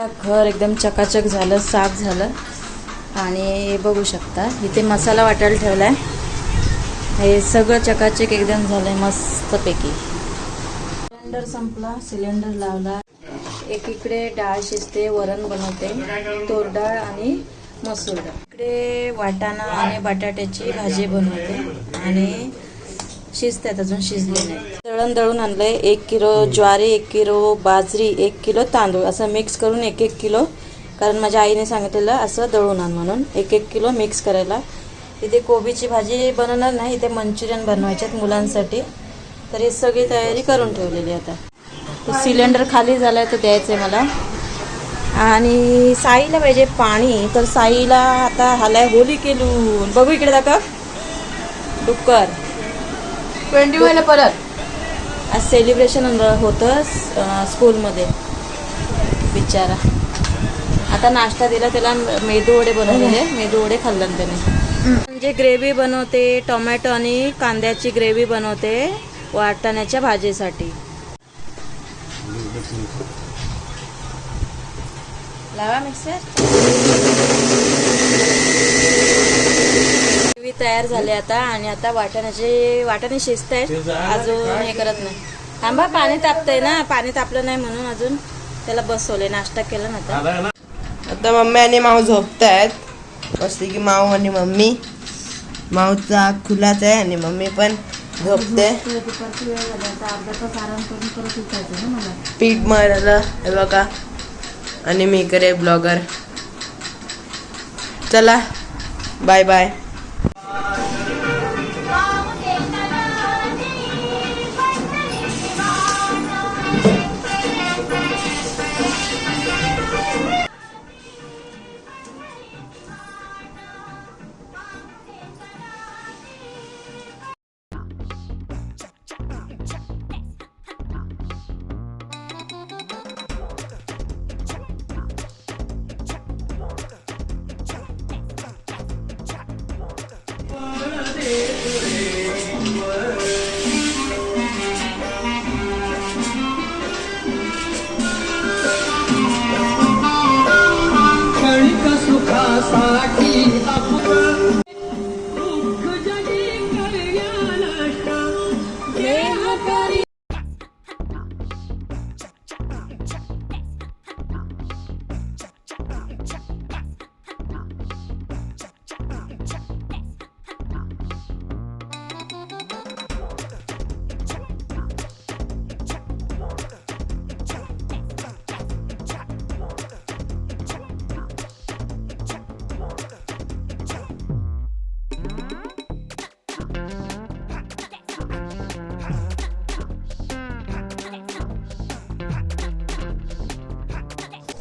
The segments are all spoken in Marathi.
आता घर एकदम चकाचक झालं साफ झालं. आणि बघू शकता इथे मसाला वाटायला ठेवला आहे हे सगळं चकाचक एकदम झालं आहे मस्तपैकी. सिलेंडर संपला सिलेंडर लावला. एकीकडे डाळ शिजते वरण बनवते. तोरडाळ आणि मसूर डाळ. इकडे वाटाणा आणि बटाट्याची भाजी बनवते. आणि शिजतात अजून शिजले नाही दळण दळून आणलंय एक किलो ज्वारी एक किलो बाजरी एक किलो तांदूळ. असं मिक्स करून एक एक किलो. कारण माझ्या आईने सांगितलेलं असं दळून आण म्हणून. एक एक किलो मिक्स करायला. इथे कोबीची भाजी बनवणार नाही इथे मंचुरियन बनवायच्यात मुलांसाठी. तर ही सगळी तयारी करून ठेवलेली आता. तो सिलेंडर खाली झालाय तो द्यायचं आहे मला. आणि साईला पाहिजे पाणी. तर साईला आता हालाय होली केलून बघू इकडे दाखव. डुक्कर. ट्वेंटी ला परत? आज सेलिब्रेशन होतं स्कूलमध्ये बिचारा. आता नाश्ता दिला त्याला मेदू वडे बनवलेले. मेदू वडे खाल्ले त्याने. म्हणजे ग्रेव्ही बनवते टोमॅटो आणि कांद्याची ग्रेव्ही बनवते वाटाण्याच्या भाजीसाठी. लावा मिक्सर ग्रेव्ही तयार झाले आता आणि आता वाटाण्याचे वाटाणे शिजत आहेत अजून हे करत नाही. थांबा पाणी तापतंय ना. पाणी तापलं नाही म्हणून अजून त्याला बसवले नाश्ता केला ना आता. आता मम्मी आणि माऊ झोपतायत. मस्त की माऊ आणि मम्मी. माऊचा खुलाच आहे आणि मम्मी पण झोपते. पीठ मारायला हे बघा. आणि मी करे ब्लॉगर चला बाय बाय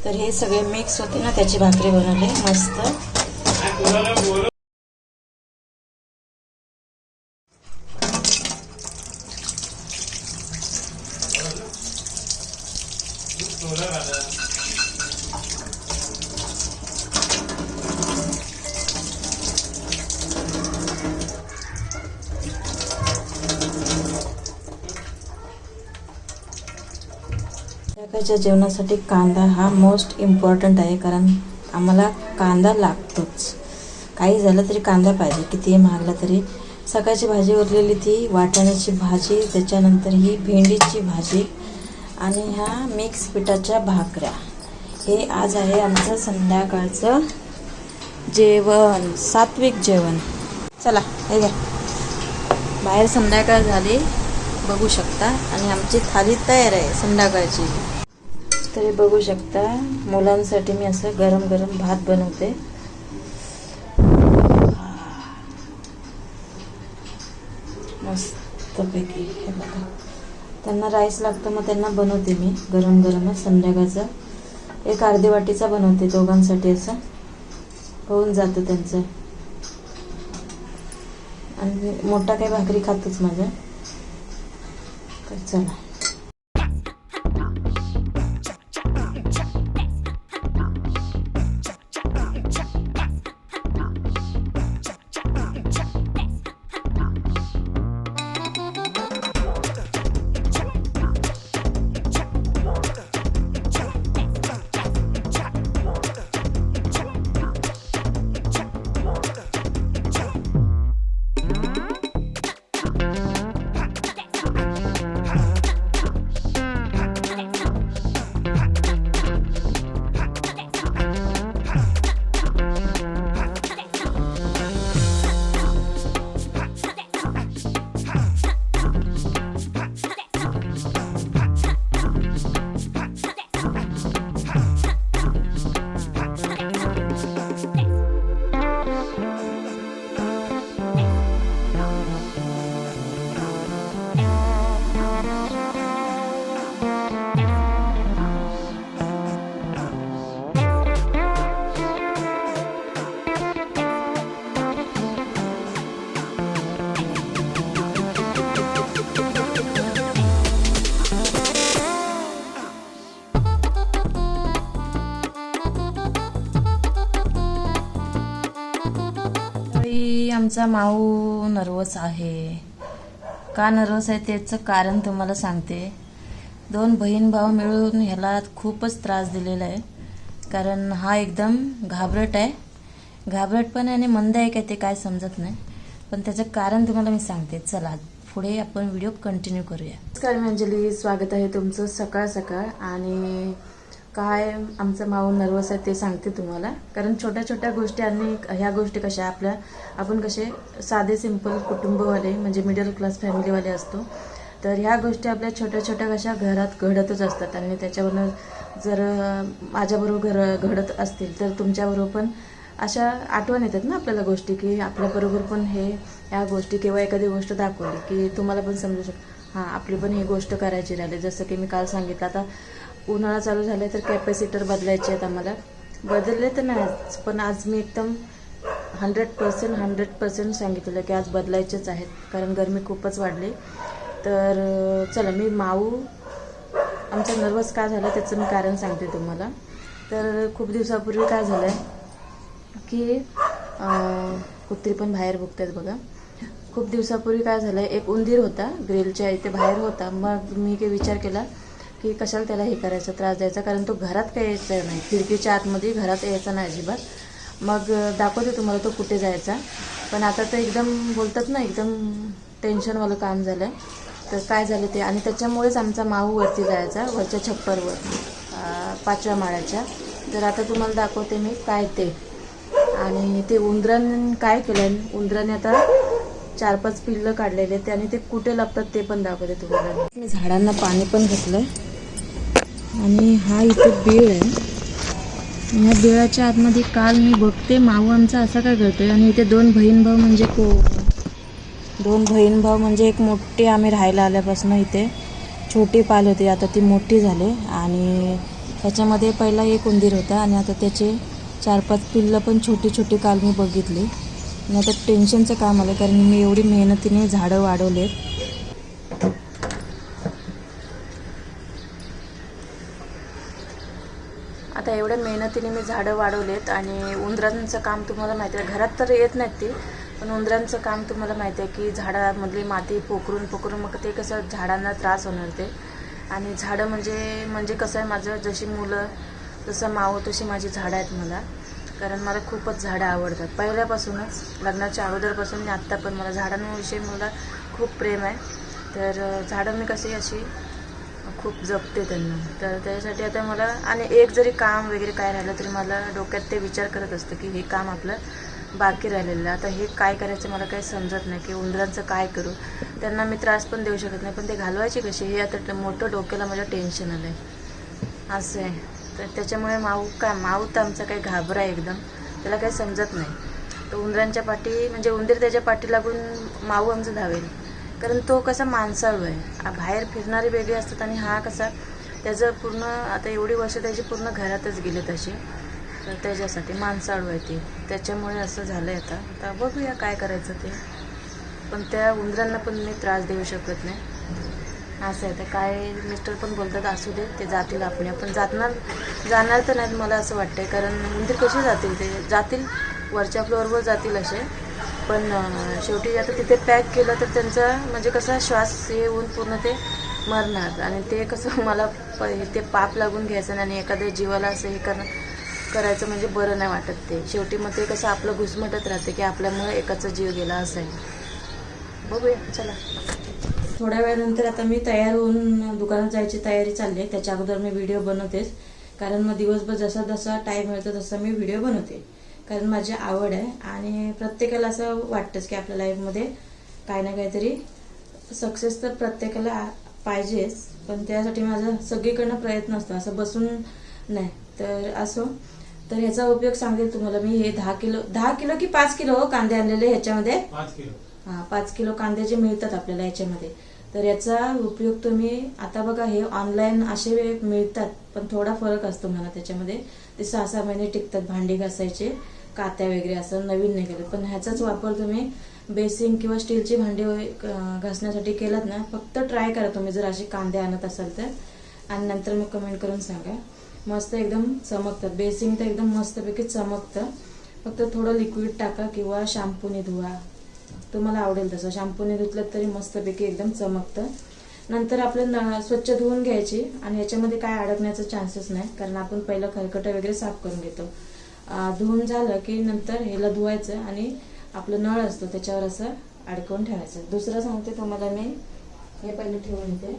तर हे सगळे मिक्स होते ना त्याची भाकरी बनवली मस्त. संध्याकाळच्या जेवणासाठी कांदा हा मोस्ट इम्पॉर्टंट आहे कारण आम्हाला कांदा लागतोच. काही झालं तरी कांदा पाहिजे कितीही महागला तरी. सकाळची भाजी उरलेली ती वाटाण्याची भाजी त्याच्यानंतर ही भेंडीची भाजी आणि ह्या मिक्स पिठाच्या भाकऱ्या. हे आज आहे आमचं संध्याकाळचं जेवण सात्विक जेवण. चला हे घ्या. बाहेर संध्याकाळ झाली बघू शकता. आणि आमची थाली तयार आहे संध्याकाळची. तरी बघू शकता. मुलांसाठी मी असं गरम गरम भात बनवते. मस्तपैकी हे बघा. त्यांना राईस लागतं मग त्यांना बनवते मी गरम गरमच संध्याकाळचं. एक अर्धी वाटीचा बनवते दोघांसाठी असं. होऊन जातं त्यांचं. आणि मोठा काही भाकरी खातोच माझ्या तर चला. आमचा माऊ नर्वस आहे. का नर्वस आहे त्याचं कारण तुम्हाला सांगते. दोन बहीण भाऊ मिळून ह्याला खूपच त्रास दिलेला आहे. कारण हा एकदम घाबरट आहे. घाबरट पण आहे आणि मंद आहे काय ते काय समजत नाही. पण त्याचं कारण तुम्हाला मी सांगते. चला पुढे आपण व्हिडिओ कंटिन्यू करूया. नमस्कार मी अंजली स्वागत आहे तुमचं सकाळ सकाळ. आणि काय आमचं माऊ नर्वस आहे ते सांगते तुम्हाला. कारण छोट्या छोट्या गोष्टी आणि ह्या गोष्टी कशा आपल्या आपण कसे साधे सिंपल कुटुंबवाले म्हणजे मिडल क्लास फॅमिलीवाले असतो. तर ह्या गोष्टी आपल्या छोट्या छोट्या कशा घरात घडतच असतात. आणि त्याच्यावरनं जर माझ्याबरोबर घर घडत असतील तर तुमच्याबरोबर पण अशा आठवण येतात ना आपल्याला गोष्टी की आपल्याबरोबर पण हे ह्या गोष्टी किंवा एखादी गोष्ट दाखवली की तुम्हाला पण समजू शक हां आपली पण ही गोष्ट करायची राहिली. जसं की मी काल सांगितलं आता उन्हाळा चालू झाला तर कॅपॅसिटर बदलायचे आहेत आम्हाला. बदलले तर नाहीच पण आज मी एकदम हंड्रेड पर्सेंट हंड्रेड पर्सेंट सांगितलेलं की आज बदलायचेच आहेत कारण गरमी खूपच वाढली. तर चला मी माऊ आमचा नर्वस का झाला त्याचं मी कारण सांगते तुम्हाला. तर खूप दिवसापूर्वी काय झालं आहे की कुत्री पण बाहेर बघतात बघा. खूप दिवसापूर्वी काय झालं एक उंदीर होता ग्रिलच्या इथे बाहेर होता. मग मी काही विचार केला की कशाला त्याला हे करायचा त्रास द्यायचा? कारण तो घरात काही यायचा नाही. खिडकीच्या आतमध्ये घरात यायचा नाही अजिबात. मग दाखवते तुम्हाला तो कुठे जायचा. पण आता तर एकदम बोलतात ना एकदम टेन्शनवालं काम झालं आहे तर काय झालं ते? आणि त्याच्यामुळेच आमचा माहू वरती जायचा वरच्या छप्परवर. पाचव्या माळ्याच्या. तर आता तुम्हाला दाखवते मी काय ते. आणि ते उंदरान काय केलं उंदराने आता चार पाच पिल्लं काढलेले ते आणि ते कुठे लपतात ते पण दाखवते तुम्हाला. मी झाडांना पाणी पण घातलंय. आणि हा इथे बीळ आहे. ह्या बिळाच्या आतमध्ये काल मी बघते माऊ आमचा असा काय करतोय. आणि इथे दोन बहीण भाऊ म्हणजे को दोन बहीण भाऊ म्हणजे एक मोठी आम्ही राहायला आल्यापासून इथे छोटी पाल होती. आता ती मोठी झाली आणि त्याच्यामध्ये पहिला एक उंदीर होता आणि आता त्याचे चार पाच पिल्लं पण छोटी छोटी काल मी बघितली. आणि आता टेन्शनचं काम आलं कारण मी एवढी मेहनतीने झाडं वाढवलेत. आता एवढ्या मेहनतीने मी झाडं वाढवलेत आणि उंदरांचं काम तुम्हाला माहिती आहे. घरात तर येत नाहीत ती पण उंदरांचं काम तुम्हाला माहिती आहे की झाडामधली माती पोखरून पोखरून मग ते कसं झाडांना त्रास होणार ते. आणि झाडं म्हणजे म्हणजे कसं आहे माझं जशी मुलं जसं मावं तशी माझी झाडं आहेत मला. कारण मला खूपच झाडं आवडतात. पहिल्यापासूनच लग्नाच्या अगोदरपासून आणि आत्ता पण मला झाडांविषयी मला खूप प्रेम आहे. तर झाडं मी कशी अशी खूप जपते त्यांना. तर त्याच्यासाठी आता मला आणि एक जरी काम वगैरे काय राहिलं तरी मला डोक्यात ते विचार करत असतं की हे काम आपलं बाकी राहिलेलं आता हे काय करायचं मला काही समजत नाही की उंदरांचं काय करू? त्यांना मी त्रास पण देऊ शकत नाही पण ते घालवायचे कसे? हे आता मोठं डोक्याला माझ्या टेन्शन आलं आहे असं आहे. तर त्याच्यामुळे माऊ काय माऊ तर आमचा काही घाबरा आहे एकदम. त्याला काही समजत नाही. तर उंदरांच्या पाठी म्हणजे उंदीर त्याच्या पाठी लागून माऊ आमचं धावेल. कारण तो कसा माणसाळू आहे. बाहेर फिरणारे वेगळे असतात आणि हा कसा त्याचं पूर्ण आता एवढी वर्ष त्याची पूर्ण घरातच गेले तशी. तर त्याच्यासाठी माणसाळू आहे ते. त्याच्यामुळे असं झालं आहे आता. आता बघूया काय करायचं ते. पण त्या उंदरांना पण मी त्रास देऊ शकत नाही. असं आहे. तर काय मिस्टर पण बोलतात असू दे ते जातील आपण. पण जाणार जाणार तर नाहीत मला असं वाटतं आहे कारण उंदीर कसे जातील ते? जातील वरच्या फ्लोअरवर जातील असे. पण शेवटी आता तिथे पॅक केलं तर त्यांचा म्हणजे कसा श्वास हे होऊन पूर्ण ते मरणार. आणि ते कसं मला प ते पाप लागून घ्यायचं नाही आणि एखाद्या जीवाला असं हे करणं करायचं म्हणजे बरं नाही वाटत ते. शेवटी मग ते कसं आपलं घुसमटत राहते की आपल्यामुळे एकाचा जीव गेला असं आहे. बघूया चला. थोड्या वेळानंतर आता मी तयार होऊन दुकानात जायची तयारी चालली आहे. त्याच्या अगोदर मी व्हिडिओ बनवतेच. कारण मग दिवसभर जसा जसा टाईम मिळतो तसा मी व्हिडिओ बनवते. कारण माझी आवड आहे आणि प्रत्येकाला असं वाटतंच की आपल्या लाईफमध्ये काही ना काहीतरी सक्सेस तर प्रत्येकाला पाहिजेच पण त्यासाठी माझा सगळीकडनं प्रयत्न असतो. असं बसून नाही तर असो. तर ह्याचा उपयोग सांगते तुम्हाला मी. हे दहा किलो दहा किलो की पाच किलो हो कांदे आणलेले ह्याच्यामध्ये? पाच किलो. हा पाच किलो कांदे जे मिळतात आपल्याला याच्यामध्ये तर याचा उपयोग तुम्ही आता बघा हे ऑनलाईन असे मिळतात पण थोडा फरक असतो म्हणा त्याच्यामध्ये. ते सहा सहा महिने टिकतात भांडी घासायचे. कात्या वगैरे असं नवीन निघाले पण ह्याचाच वापर तुम्ही बेसिंग किंवा स्टीलची भांडी घासण्यासाठी केलात ना फक्त ट्राय करा तुम्ही जर असे कांदे आणत असाल तर. आणि नंतर मग कमेंट करून सांगा. मस्त एकदम चमकतात बेसिंग तर एकदम मस्तपैकी चमकतं. फक्त थोडं लिक्विड टाका किंवा शॅम्पूने धुवा. तुम्हाला आवडेल तसं. शॅम्पूने धुतलं तरी मस्तपैकी एकदम चमकतं. नंतर आपलं न स्वच्छ धुवून घ्यायची. आणि याच्यामध्ये काय अडकण्याचा चान्सेस नाही. कारण आपण पहिलं खरकटं वगैरे साफ करून घेतो. धुवून झालं की नंतर ह्याला धुवायचं आणि आपलं नळ असतो त्याच्यावर असं अडकवून ठेवायचं. दुसरं सांगते तुम्हाला मी हे पहिले ठेवून येते.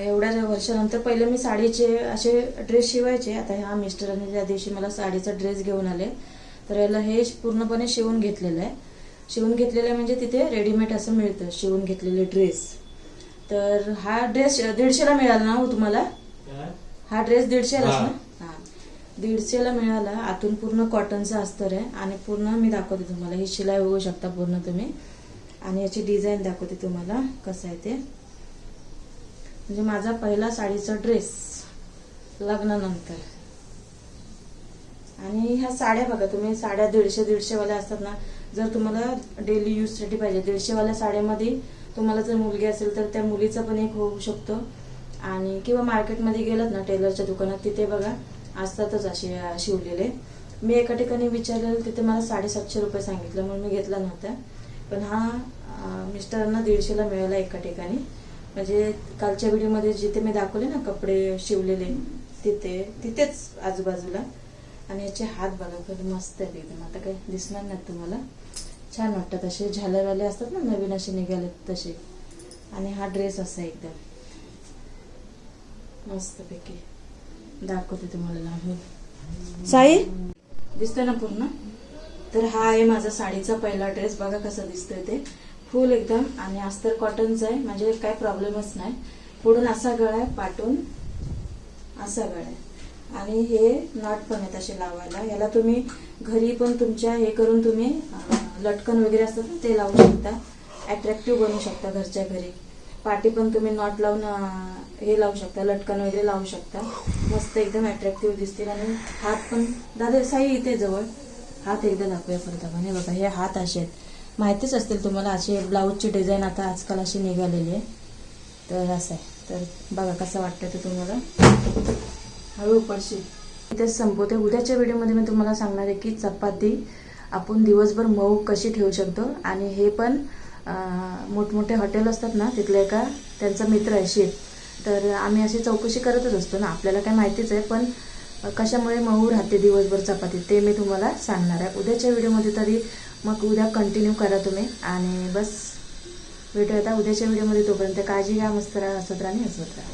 एवढ्या वर्षानंतर पहिले मी साडीचे असे ड्रेस शिवायचे. आता ह्या मिस्टरांनी त्या दिवशी मला साडीचा ड्रेस घेऊन आले तर याला हे पूर्णपणे शिवून घेतलेलं आहे. शिवून घेतलेलं आहे म्हणजे तिथे रेडीमेड असं मिळतं शिवून घेतलेले ड्रेस तर हा ड्रेस दीडशेला मिळाला ना हो तुम्हाला? हा ड्रेस दीडशेलाच हा. ना? हा. दीडशेला मिळाला. आतून पूर्ण कॉटनचा अस्तर आहे. आणि पूर्ण मी दाखवते तुम्हाला. ही शिलाई बघू शकता पूर्ण तुम्ही. आणि याची डिझाईन दाखवते तुम्हाला कसं आहे ते. म्हणजे माझा पहिला साडीचा ड्रेस लग्नानंतर. आणि ह्या साड्या बघा तुम्ही. साड्या दीडशे दीडशेवाल्या असतात ना. जर तुम्हाला डेली यूजसाठी पाहिजे. दीडशेवाल्या साड्यामध्ये तुम्हाला जर मुलगी असेल तर त्या मुलीचा पण एक होऊ शकतो. आणि किंवा मार्केटमध्ये गेलात ना टेलरच्या दुकानात तिथे बघा असतातच असे शिवलेले. मी एका ठिकाणी विचारलेलं तिथे मला साडेसातशे रुपये सांगितलं म्हणून मी घेतला नव्हता. पण हा मिस्टरांना दीडशेला मिळाला एका ठिकाणी. म्हणजे कालच्या व्हिडिओमध्ये जिथे मी दाखवले ना कपडे शिवलेले तिथे तिथेच आजूबाजूला. आणि याचे हात बघा कधी मस्त आहेत एकदम. आता काही दिसणार नाहीत तुम्हाला. छान वाटतात असे. झालरवाले असतात ना नवीन असे निघालेत तसे. आणि हा ड्रेस असा एकदम. मस्तपैकी दाखवते तुम्हाला लांबून साई? दिसतोय ना पूर्ण? तर हा आहे माझा साडीचा पहिला ड्रेस बघा कसा दिसतोय ते. फुल एकदम. आणि अस्तर कॉटनचा आहे. म्हणजे काही प्रॉब्लेमच नाही. पुढून असा गळा आहे पाठून असा गळा आहे. आणि हे नॉट पण आहेत असे लावायला. याला तुम्ही घरी पण तुमच्या हे करून तुम्ही लटकन वगैरे असतात ना ते लावू शकता. अट्रॅक्टिव्ह बनवू शकता घरच्या घरी. पाठी पण तुम्ही नॉट लावून हे लावू शकता लटकन वगैरे लावू शकता. मस्त एकदम अट्रॅक्टिव्ह दिसतील आणि हात पण दादा साई इथे जवळ. हात एकदा दाखवूया परत आपण. हे बघा हे हात असे आहेत. माहितीच असतील तुम्हाला असे ब्लाऊजची डिझाईन आता आजकाल अशी निघालेली आहे. तर असं आहे. तर बघा कसं वाटतं ते तुम्हाला. हळू पडशील इथेच संपवते. उद्याच्या व्हिडिओमध्ये मी तुम्हाला सांगणार आहे की चपाती आपण दिवसभर मऊ कशी ठेवू शकतो आणि हे पण मोठमोठे हॉटेल असतात ना तिथले एका त्यांचा मित्र आहे शेफ. तर आम्ही अशी चौकशी करतच असतो ना आपल्याला काय माहितीच आहे पण कशामुळे मऊ राहते दिवसभर चपाती ते मी तुम्हाला सांगणार आहे. उद्याच्या व्हिडिओमध्ये तरी मग उद्या कंटिन्यू करा तुम्ही. आणि बस भेटूया आता उद्याच्या व्हिडिओमध्ये तोपर्यंत काळजी घ्या मस्त राहा हसत राहा आणि हसत राहा.